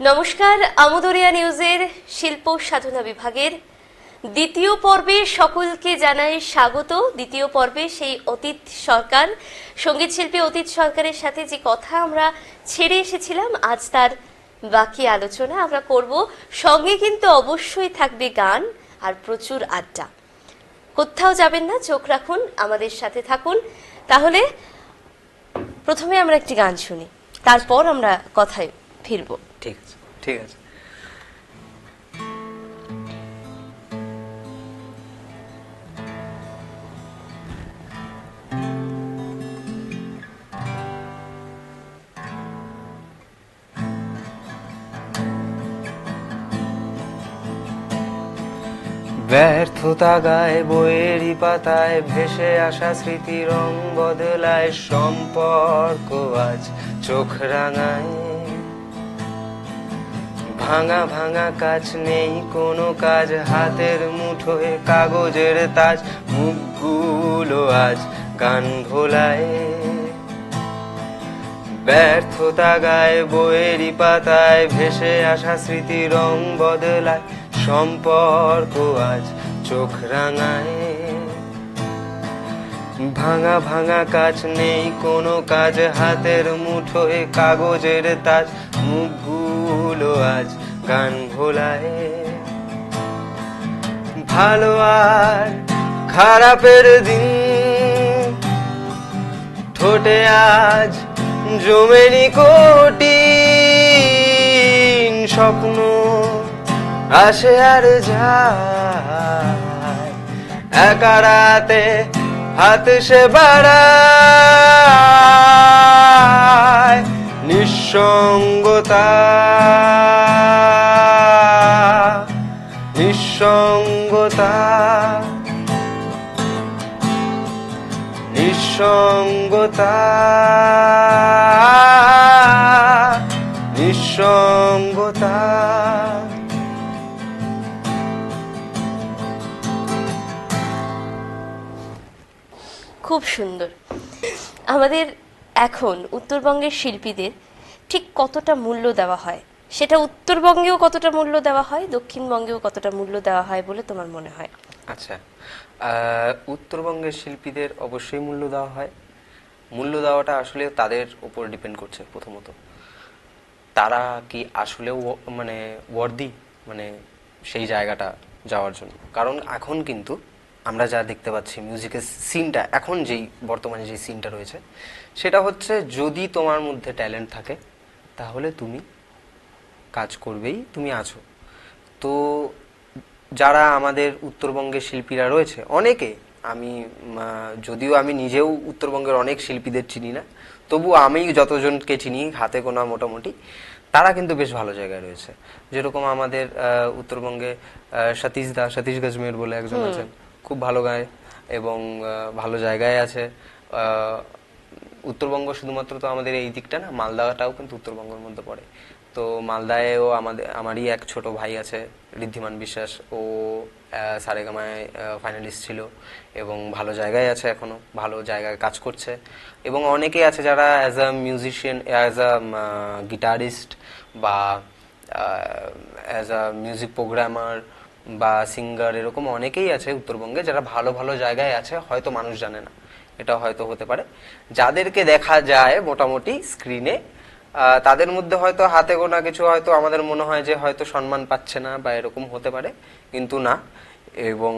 নমস্কার, আমদরিয়া নিউজের শিল্প সাধনা বিভাগের। দ্বিতীয় পর্বে সকলকে জানাই স্বাগত। দ্বিতীয় পর্বে সেই অতীত সরকার, সংগীত শিল্পী অতীত সরকারের সাথে যে কথা আমরা ছেড়ে এসেছিলাম, আজ তার বাকি আলোচনা আমরা করব। সঙ্গে কিন্তু অবশ্যই থাকবে গান আর প্রচুর আড্ডা। কোথাও যাবেন না, চোখ রাখুন, আমাদের সাথে থাকুন। তাহলে প্রথমে আমরা একটি গান শুনি, তারপর আমরা কথায় ফিরবো। ঠিক আছে। ব্যর্থতা গায়ে বইয়েরই পাতায় ভেসে আসা স্মৃতি রং বদলায় সম্পর্ক আজ চোখ রাঙায়। ভাঙা ভাঙা কাজ নেই, কোনো কাজ। হাতের মুঠোয় কাগজের তাজ, মুখগুলো আজ গান ভোলায়। ব্যর্থতা গায়ে বইয়েরই পাতায়, ভেসে আসা স্মৃতি রং বদলায়। সম্পর্ক আজ চোখ রাঙায়। ভাঙা ভাঙা কাজ নেই, কোনো কাজ। হাতের মুঠোয় কাগজের তাজ মুখগুলো আজ গান ভোলায় ভালো আর খারাপের দিন। ঠোঁটে আজ জমেনি কোটি। স্বপ্ন আসে আর যায়। একা রাতে হাত সে বাড়ায়। নিঃসঙ্গতা। নিঃসঙ্গতা। নিঃসঙ্গতা। নিঃসঙ্গতা। খুব সুন্দর। আমাদের এখন উত্তরবঙ্গের শিল্পীদের ঠিক কতটা মূল্য দেওয়া হয়? সেটা উত্তরবঙ্গেও কতটা মূল্য দেওয়া হয়, দক্ষিণবঙ্গেও কতটা মূল্য দেওয়া হয় বলে তোমার মনে হয়? আচ্ছা উত্তরবঙ্গের শিল্পীদের অবশ্যই মূল্য দেওয়া হয়। মূল্য দেওয়াটা আসলে তাদের উপর ডিপেন্ড করছে প্রথমত। তারা কি আসলেও মানে ওয়ার্দি মানে সেই জায়গাটা যাওয়ার জন্য? কারণ এখন কিন্তু আমরা যা দেখতে পাচ্ছি মিউজিকের সিনটা এখন যেই, বর্তমানে যে সিনটা রয়েছে, সেটা হচ্ছে যদি তোমার মধ্যে ট্যালেন্ট থাকে তাহলে তুমি কাজ করবেই তুমি আছো। তো যারা আমাদের উত্তরবঙ্গের শিল্পীরা রয়েছে অনেকে আমি যদিও আমি নিজেও উত্তরবঙ্গের অনেক শিল্পীদের চিনি না তবু আমি যতজনকে চিনি হাতে গোনা মোটামুটি তারা কিন্তু বেশ ভালো জায়গায় রয়েছে। যেরকম আমাদের উত্তরবঙ্গে সতীশ দা সতীশ গজমের বলে একজন আছেন খুব ভালো গায় এবং ভালো জায়গায় আছে। উত্তরবঙ্গ শুধুমাত্র তো আমাদের এই দিকটা না, মালদাটাও কিন্তু উত্তরবঙ্গের মধ্যে পড়ে। তো মালদায়ও আমাদের, আমারই এক ছোট ভাই আছে, ঋদ্ধিমান বিশ্বাস, ও সারেগামায় ফাইনালিস্ট ছিল এবং ভালো জায়গায় আছে এখনও ভালো জায়গায় কাজ করছে। এবং অনেকেই আছে যারা as a musician as a guitarist বা অ্যাজ আ মিউজিক প্রোগ্রামার বা সিঙ্গার এরকম অনেকেই আছে উত্তরবঙ্গে যারা ভালো ভালো জায়গায় আছে, হয়তো মানুষ জানে না। এটা হয়তো হতে পারে। যাদেরকে দেখা যায় মোটামুটি স্ক্রিনে তাদের মধ্যে হয়তো হাতে গোনা কিছু হয়তো আমাদের মনে হয় যে হয়তো সম্মান পাচ্ছে না বা এরকম হতে পারে কিন্তু না। এবং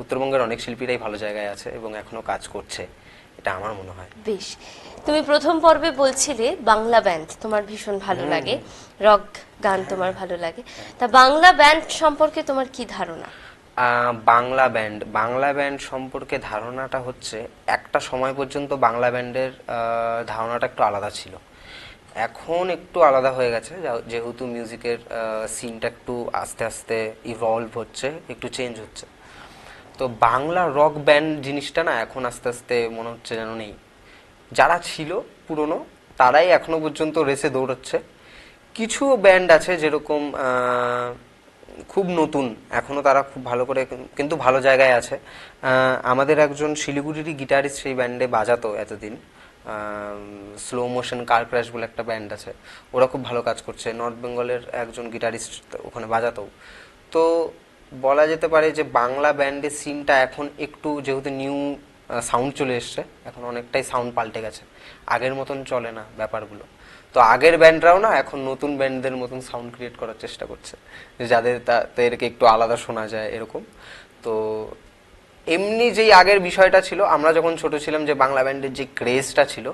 উত্তরবঙ্গের অনেক শিল্পীরাই ভালো জায়গায় আছে এবং এখনও কাজ করছে এটা আমার মনে হয়। বেশ। তুমি প্রথম পর্বে বলছিলে বাংলা ব্যান্ড তোমার ভীষণ ভালো লাগে। রক গান তোমার ভালো লাগে। তা বাংলা ব্যান্ড সম্পর্কে তোমার কি ধারণা? বাংলা ব্যান্ড বাংলা ব্যান্ড সম্পর্কে ধারণাটা হচ্ছে, একটা সময় পর্যন্ত বাংলা ব্যান্ডের ধারণাটা একটু আলাদা ছিল। এখন একটু আলাদা হয়ে গেছে যেহেতু মিউজিকের সিনটা একটু আস্তে আস্তে ইভলভ হচ্ছে, একটু চেঞ্জ হচ্ছে। তো বাংলা রক ব্যান্ড জিনিসটা না এখন আস্তে আস্তে মনে হচ্ছে যেন নেই। যারা ছিল পুরনো, তারাই এখনও পর্যন্ত রেসে দৌড়াচ্ছে। কিছু ব্যান্ড আছে যেরকম খুব নতুন, এখনও তারা খুব ভালো করে কিন্তু ভালো জায়গায় আছে। আমাদের একজন শিলিগুড়িরই গিটারিস্ট সেই ব্যান্ডে বাজাতো এতদিন। স্লো মোশন কার ক্র্যাশ বলে একটা ব্যান্ড আছে। ওরা খুব ভালো কাজ করছে। নর্থ বেঙ্গলের একজন গিটারিস্ট ওখানে বাজাতেও তো বলা যেতে পারে যে বাংলা ব্যান্ডের সিনটা এখন একটু যেহেতু নিউ সাউন্ড চলে এসছে, এখন অনেকটাই সাউন্ড পাল্টে গেছে। আগের মতন চলে না ব্যাপারগুলো। তো আগের ব্যান্ডরাও না এখন নতুন ব্যান্ডদের মতন সাউন্ড ক্রিয়েট করার চেষ্টা করছে। যে যাদের তাদেরকে একটু আলাদা শোনা যায় এরকম। তো এমনি যেই আগের বিষয়টা ছিল, আমরা যখন ছোট ছিলাম যে বাংলা ব্যান্ডের যে ক্রেজটা ছিল,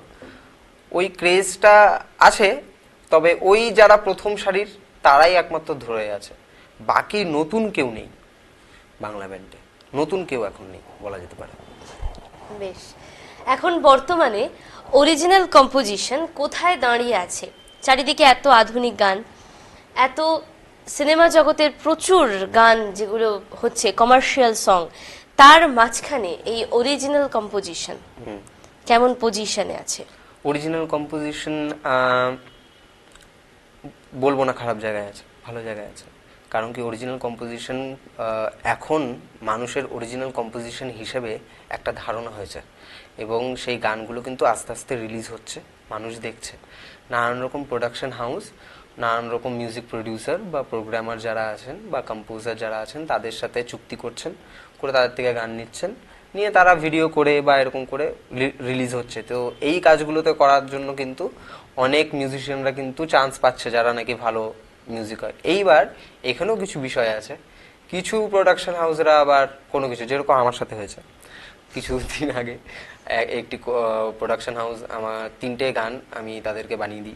ওই ক্রেজটা আছে, তবে ওই যারা প্রথম সারির, তারাই একমাত্র ধরে আছে। বাকি নতুন কেউ নেই বাংলা ব্যান্ডে নতুন কেউ এখন নেই, বলা যেতে পারে। বেশ। এখন বর্তমানে অরিজিনাল কম্পোজিশন কোথায় দাঁড়িয়ে আছে? চারিদিকে এত আধুনিক গান এত সিনেমা জগতের প্রচুর গান যেগুলো হচ্ছে কমার্শিয়াল সং তার মাঝখানে এই অরিজিনাল কম্পোজিশন কেমন পজিশনে আছে? অরিজিনাল কম্পোজিশন বলব না খারাপ জায়গায় আছে ভালো জায়গায় আছে। কারণ কি অরিজিনাল কম্পোজিশন এখন মানুষের অরিজিনাল কম্পোজিশন হিসেবে একটা ধারণা হয়েছে এবং সেই গানগুলো কিন্তু আস্তে আস্তে রিলিজ হচ্ছে, মানুষ দেখছে। নানান রকম প্রোডাকশন হাউস নানান রকম মিউজিক প্রডিউসার বা প্রোগ্রামার যারা আছেন বা কম্পোজার যারা আছেন, তাদের সাথে চুক্তি করছেন, করে তাদের থেকে গান নিচ্ছেন, নিয়ে তারা ভিডিও করে বা এরকম করে রিলিজ হচ্ছে। তো এই কাজগুলোতে করার জন্য কিন্তু অনেক মিউজিশিয়ানরা কিন্তু চান্স পাচ্ছে, যারা নাকি ভালো মিউজিক হয়। এইবার এখানেও কিছু বিষয় আছে। কিছু প্রোডাকশন হাউসরা আবার কোনো কিছু, যেরকম আমার সাথে হয়েছে। কিছুদিন আগে একটি প্রোডাকশন হাউস আমার তিনটে গান আমি তাদেরকে বানিয়ে দিই।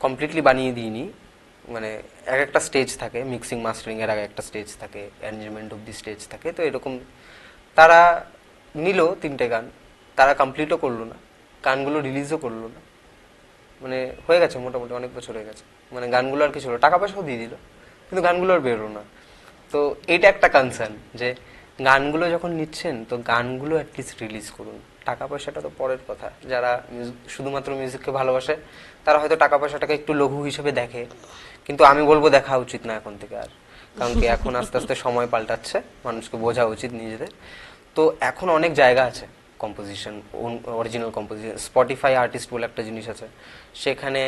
কমপ্লিটলি বানিয়ে দিইনি। মানে এক একটা স্টেজ থাকে মিক্সিং মাস্টারিংয়ের আগে একটা স্টেজ থাকে অ্যারেঞ্জমেন্ট অফ দি স্টেজ থাকে। তো এরকম তারা নিল তিনটে গান। তারা কমপ্লিটও করল না। গানগুলো রিলিজও করল না। মানে হয়ে গেছে মোটামুটি, অনেক বছর হয়ে গেছে। মানে গানগুলো আর কিছু হলো টাকা পয়সাও দিয়ে দিল, কিন্তু গানগুলো আর বেরো না। তো এটা একটা কনসার্ন যে গানগুলো যখন নিচ্ছেন, তো গানগুলো অ্যাটলিস্ট রিলিজ করুন। টাকা পয়সাটা তো পরের কথা। যারা শুধুমাত্র মিউজিককে ভালোবাসে, তারা হয়তো টাকা পয়সাটাকে একটু লঘু হিসেবে দেখে। কিন্তু আমি বলব দেখা উচিত না এখন থেকে আর। কারণ কি, এখন আস্তে আস্তে সময় পাল্টাচ্ছে। মানুষকে বোঝা উচিত নিজেদের। তো এখন অনেক জায়গা আছে। Composition original composition Spotify artist বলে একটা জিনিস আছে। সেখানে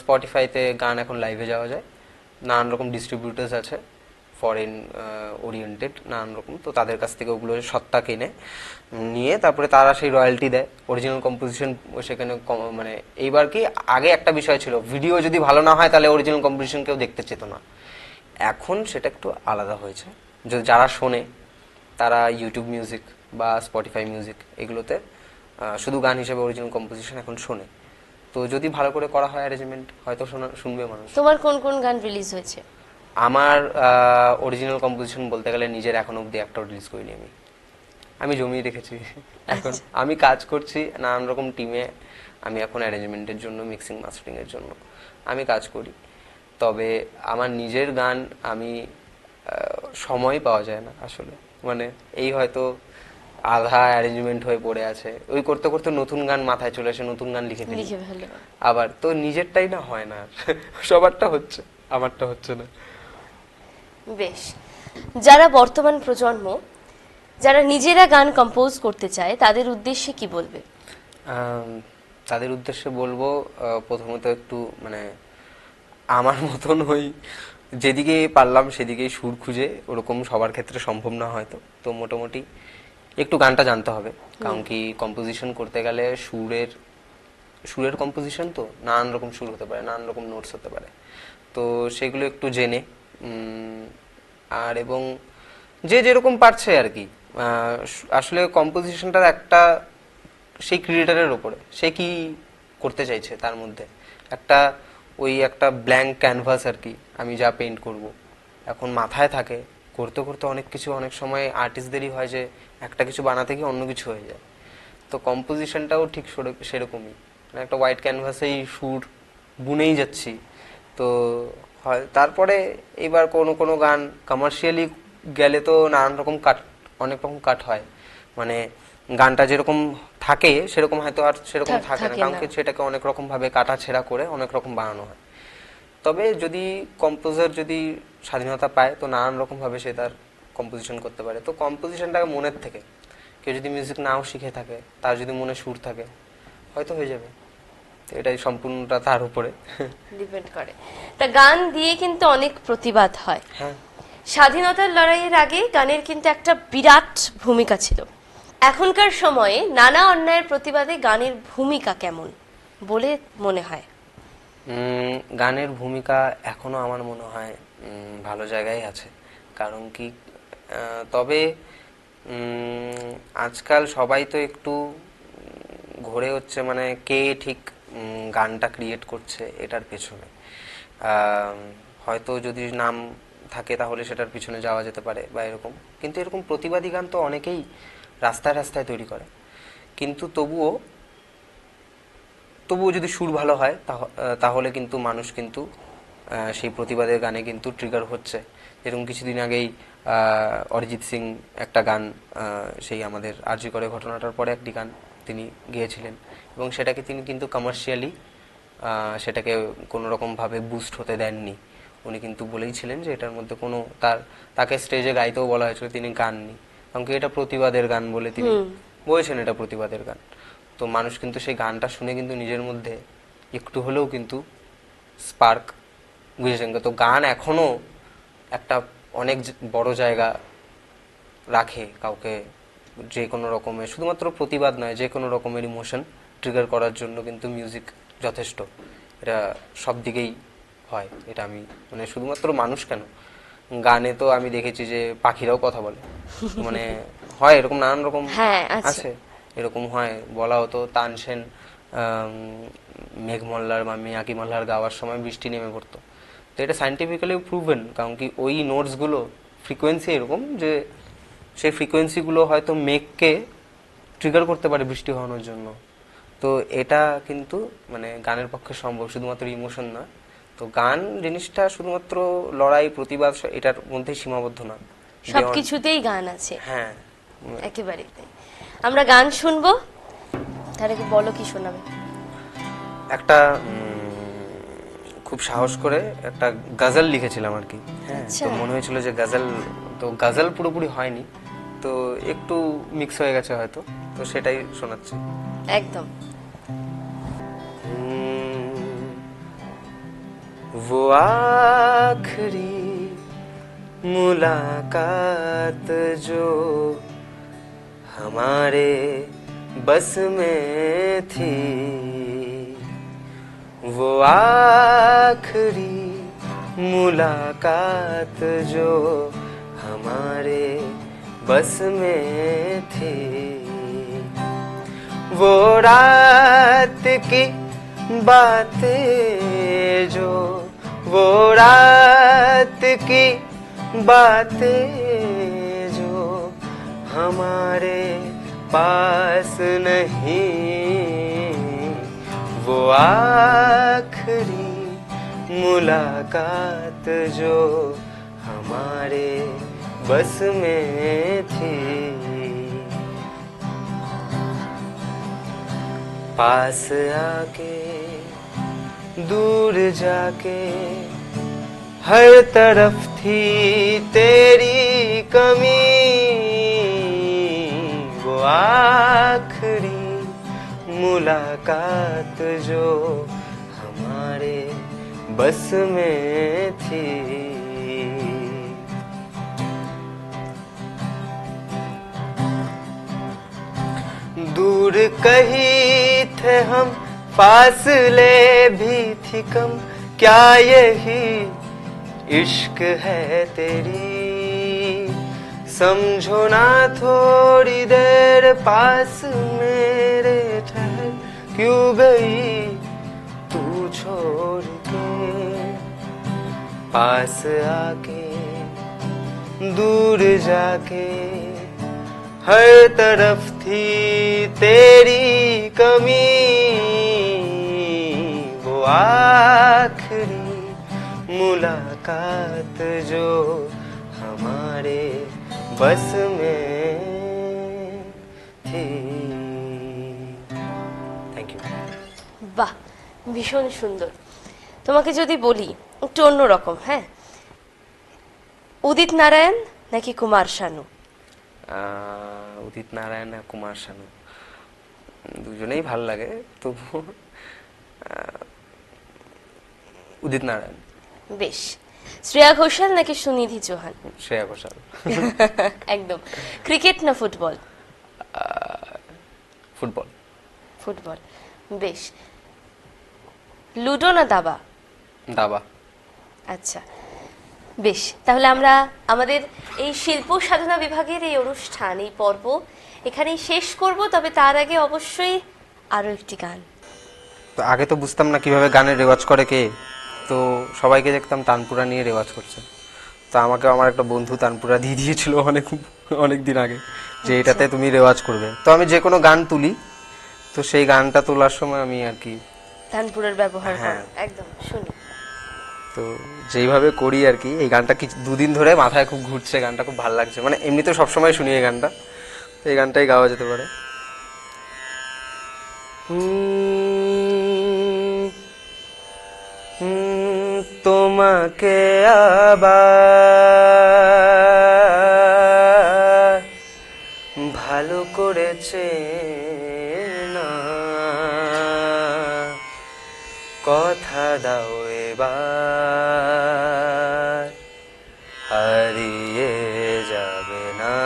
স্পটিফাইতে গান এখন লাইভে যাওয়া যায়। নানান রকম ডিস্ট্রিবিউটার্স আছে ফরেন ওরিয়েন্টেড নানান রকম। তো তাদের কাছ থেকে ওগুলো সত্তা কিনে, নিয়ে তারপরে তারা সেই রয়্যালটি দেয়। অরিজিনাল কম্পোজিশন সেখানে মানে এইবার কি আগে একটা বিষয় ছিল ভিডিও যদি ভালো না হয় তাহলে অরিজিনাল কম্পোজিশন কেউ দেখতে চেত না। এখন সেটা একটু আলাদা হয়েছে। যারা শোনে, তারা ইউটিউব মিউজিক বা স্পটিফাই মিউজিক এগুলোতে শুধু গান হিসেবে অরিজিনাল কম্পোজিশন এখন শোনে। তো যদি ভালো করে করা হয় অ্যারেঞ্জমেন্ট হয়তো শোনা শুনবে মানুষ। তোমার কোন কোন গান রিলিজ হয়েছে? আমার অরিজিনাল কম্পোজিশন বলতে গেলে নিজের এখনও অব্দি একটাও রিলিজ করিনি আমি। আমি জমিয়ে রেখেছি। এখন আমি কাজ করছি নানান রকম টিমে আমি এখন অ্যারেঞ্জমেন্টের জন্য মিক্সিং মাস্টারিং এর জন্য আমি কাজ করি। তবে আমার নিজের গান আমি সময় পাওয়া যায় না আসলে। মানে এই হয়তো আধা অ্যারেঞ্জমেন্ট হয়ে পড়ে আছে। ওই করতে করতে নতুন গান মাথায় চলে আসে নতুন গান লিখে লিখে আবার তো নিজেরটাই না হয় না। সবারটা হচ্ছে আমারটা হচ্ছে না। বেশ। যারা বর্তমান প্রজন্ম যারা নিজেরা গান কম্পোজ করতে চায় তাদের উদ্দেশ্যে কি বলবে? তাদের উদ্দেশ্যে বলব প্রথমত একটু মানে আমার মতন ওই যেদিকে পারলাম সেদিকেই সুর খুঁজে। ওরকম সবার ক্ষেত্রে সম্ভব না হয়তো তো মোটামুটি একটু গানটা জানতে হবে। কারণ কি কম্পোজিশন করতে গেলে সুরের সুরের কম্পোজিশন তো নানান রকম সুর হতে পারে নানান রকম নোটস হতে পারে। তো সেগুলো একটু জেনে আর এবং যে যেরকম পারছে আর কি আসলে কম্পোজিশনটার একটা সেই ক্রিয়েটারের ওপরে সে কি করতে চাইছে তার মধ্যে? একটা ওই একটা ব্ল্যাঙ্ক ক্যানভাস আর কি আমি যা পেইন্ট করব এখন মাথায় থাকে করতে করতে অনেক কিছু অনেক সময় আর্টিস্টদেরই হয় যে একটা কিছু বানাতে গিয়ে অন্য কিছু হয়ে যায়। তো কম্পোজিশনটাও ঠিক সেরক- সেরকমই। মানে একটা হোয়াইট ক্যানভাসেই সুর বুনেই যাচ্ছি। তো হয় তারপরে এবার কোনো কোনো গান কমার্শিয়ালি গেলে তো নানান রকম কাট অনেক রকম কাট হয়। মানে গানটা যেরকম থাকে সেরকম হয়তো আর সেরকম থাক- না। কারণ সেটাকে অনেক রকম ভাবে কাটা ছেঁড়া করে অনেক রকম বানানো হয়। তবে যদি কম্পোজার যদি স্বাধীনতা পায় তো নানান রকম ভাবে সে তার কম্পোজিশন করতে পারে। তো কম্পোজিশনটাকে মনের থেকে। কেউ যদি মিউজিক নাও শিখে থাকে তার যদি মনে সুর থাকে হয়তো হয়ে যাবে। তো এটাই সম্পূর্ণটা তার উপরে। ডিপেন্ড করে। তা গান দিয়ে কিন্তু অনেক প্রতিবাদ হয়। হ্যাঁ। স্বাধীনতার লড়াইয়ের আগে গানের কিন্তু একটা বিরাট ভূমিকা ছিল। এখনকার সময়ে নানা অন্যায়ের প্রতিবাদে গানের ভূমিকা কেমন বলে মনে হয়? গানের ভূমিকা এখনও আমার মনে হয় ভালো জায়গায় আছে। কারণ কি তবে আজকাল সবাই তো একটু ঘুরে হচ্ছে মানে কে ঠিক গানটা ক্রিয়েট করছে এটার পেছনে। হয়তো যদি নাম থাকে তাহলে সেটার পিছনে যাওয়া যেতে পারে বা এরকম। কিন্তু এরকম প্রতিবাদী গান তো অনেকেই রাস্তায় রাস্তায় তৈরি করে। কিন্তু তবুও তবুও যদি সুর ভালো হয় তাহ- তাহলে কিন্তু মানুষ কিন্তু সেই প্রতিবাদের গানে কিন্তু ট্রিগার হচ্ছে। যেরকম কিছুদিন আগেই অরিজিৎ সিং একটা গান সেই আমাদের আর্জি করে ঘটনাটার পরে একটি গান তিনি গেয়েছিলেন। এবং সেটাকে তিনি কিন্তু কমার্শিয়ালি সেটাকে কোনো রকমভাবে বুস্ট হতে দেননি। উনি কিন্তু বলেইছিলেন যে এটার মধ্যে কোনো তার তাকে স্টেজে গাইতেও বলা হয়েছিল তিনি গাননি। কারণ কি এটা প্রতিবাদের গান বলে তিনি বলেছেন এটা প্রতিবাদের গান। তো মানুষ কিন্তু সেই গানটা শুনে কিন্তু নিজের মধ্যে একটু হলেও কিন্তু স্পার্ক বুঝেছেন? তো গান এখনও একটা অনেক বড় জায়গা রাখে কাউকে যে কোনো রকমের শুধুমাত্র প্রতিবাদ নয় যে কোনো রকমের ইমোশন ট্রিগার করার জন্য কিন্তু মিউজিক যথেষ্ট। এটা সব দিকেই হয় এটা আমি মানে শুধুমাত্র মানুষ কেন? গানে তো আমি দেখেছি যে পাখিরাও কথা বলে। মানে হয় এরকম নানান রকম হ্যাঁ, আছে। এরকম হয় বলা হতো তানসেন আম, মেঘ মল্লার বা মিয়াকি মল্লার গাওয়ার সময় বৃষ্টি নেমে পড়তো। তো এটা সাইন্টিফিক্যালি প্রুভেন কারণ কি ওই নোটসগুলো ফ্রিকোয়েন্সি এরকম যে সেই ফ্রিকোয়েন্সিগুলো হয়তো মেঘকে ট্রিগার করতে পারে বৃষ্টি হওয়ানোর জন্য। তো এটা কিন্তু মানে গানের পক্ষে সম্ভব শুধুমাত্র ইমোশন না। তো গান জিনিসটা শুধুমাত্র লড়াই প্রতিবাদ এটার মধ্যে সীমাবদ্ধ না। সবকিছুতেই গান আছে। হ্যাঁ। একেবারে আমরা গান শুনব? তাহলে কি বলো কি শোনাবে? একটা খুব সাহস করে একটা গাজাল লিখেছিলাম আর কি হ্যাঁ আচ্ছা। তো মনে হয়েছিল যে গাজাল তো গাজাল পুরোপুরি হয়নি তো একটু মিক্স হয়ে গেছে হয়তো তো সেটাই শোনাচ্ছি একদম वो आखिरी मुलाकात जो हमारे बस में थी वो आखिरी मुलाकात जो हमारे बस में थी। वो रात की बातें जो, वो रात की बातें जो हमारे पास नहीं वो आखिरी मुलाकात जो हमारे बस में थी। पास आके, दूर जाके, हर तरफ़ थी तेरी कमी। वो आखिरी मुलाकात जो हमारे बस में थी। दूर कहीं थे हम, फासले भी थी कम। क्या यही इश्क है तेरी? समझो ना थोड़ी देर पास मेरे क्यों गई तू छोड़ के? पास आके, दूर जाके, हर तरफ़ थी तेरी कमी। वो आखिरी मुलाकात जो हमारे बस में ভীষণ সুন্দর। তোমাকে যদি বলি একটু অন্যরকম হ্যাঁ? উদিত নারায়ণ নাকি কুমার শানু? উদিত নারায়ণ আর কুমার শানু। দুজনেই ভালো লাগে তবু উদিত নারায়ণ। বেশ। শ্রেয়া ঘোষাল নাকি সুনিধি চৌহান? শ্রেয়া ঘোষাল। একদম। ক্রিকেট না ফুটবল? ফুটবল। ফুটবল। বেশ। লুডো না দাবা? দাবা। আচ্ছা। বেশ তাহলে আমরা আমাদের এই শিল্প সাধনা বিভাগের এই অনুষ্ঠান এই পর্ব এখানেই শেষ করব তবে তার আগে অবশ্যই আরও একটি গান। তো আগে তো বুঝতাম না কীভাবে গানের রেওয়াজ করে কে। তো সবাইকে দেখতাম তানপুরা নিয়ে রেওয়াজ করছে। তো আমাকে আমার একটা বন্ধু তানপুরা দিয়ে দিয়েছিল অনেক অনেক দিন আগে যে এটাতে তুমি রেওয়াজ করবে। তো আমি যে কোনো গান তুলি। তো সেই গানটা তোলার সময় আমি আর কি তানপুরের ব্যবহার হ্যাঁ। করো। একদম শুনি। তো যেইভাবে করি আর কি এই গানটা কিছু দুদিন ধরে মাথায় খুব ঘুরছে গানটা খুব ভালো লাগছে। মানে এমনি তো সবসময় শুনি এই গানটা তো এই গানটাই গাওয়া যেতে পারে। তোমাকে আবার ভালো করেছে কথা দাও এবার হারিয়ে যাবে না।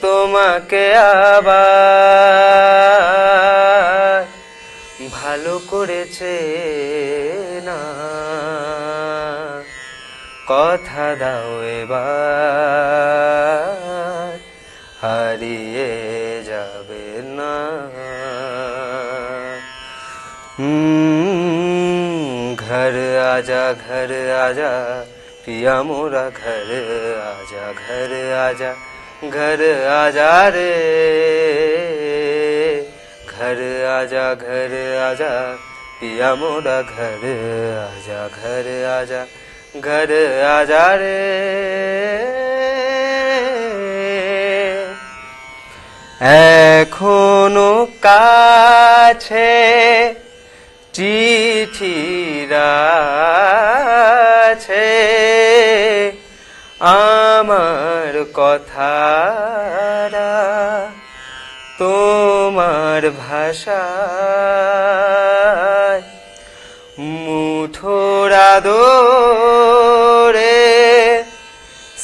তোমাকে আবার ভালো করেছে না। কথা দাও এবার। आजा घर आजा पिया मोरा घर आजा घर आजा घर आजा रे घर आजा घर आजा पिया मोरा घर आजा घर आजा घर आजा रे এখনো কাছে আমার কথারা তোমার ভাষায় মুঠোরা দোরে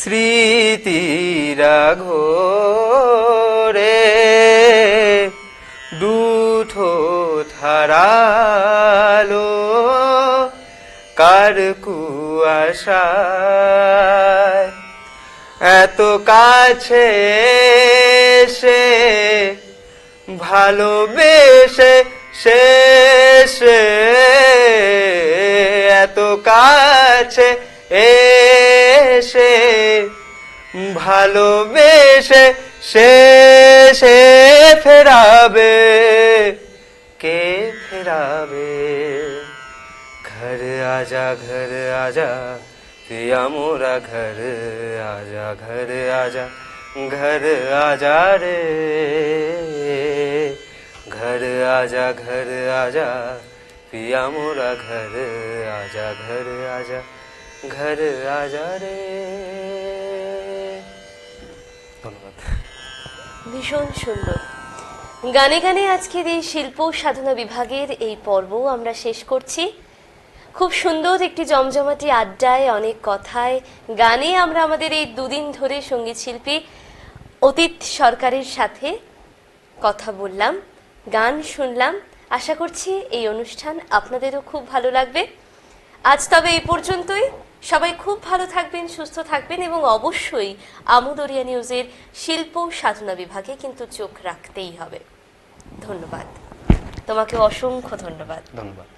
স্মৃতিরা ঘোরে দুঠো থারালো কার কুয়াশায় এত কাছে সে ভালোবেসে সে এত কাছে এসে, ভালোবেসে সে ফেরাবে, কে ফেরাবে? ঘর আজা ঘর আজা। पिया मोरा घर आजा घर आजा घर आजा रे घर आजा घर आजा पिया मोरा घर आजा घर आजा घर आजा रे ধন্যবাদ ভীষণ সুন্দর গানে গানে আজকের এই শিল্প সাধনা বিভাগের এই পর্ব আমরা শেষ করছি খুব সুন্দর একটি জমজমাটি আড্ডায়, অনেক কথায়, গানে আমরা আমাদের এই দুদিন ধরে সংগীত শিল্পী অতীত সরকারের সাথে কথা বললাম, গান শুনলাম। আশা করছি এই অনুষ্ঠান আপনাদেরও খুব ভালো লাগবে। আজ তবে এই পর্যন্তই। সবাই খুব ভালো থাকবেন, সুস্থ থাকবেন এবং অবশ্যই আমুদরিয়া নিউজের শিল্প সাধনা বিভাগে কিন্তু চোখ রাখতেই হবে। ধন্যবাদ। তোমাকে অসংখ্য ধন্যবাদ। ধন্যবাদ।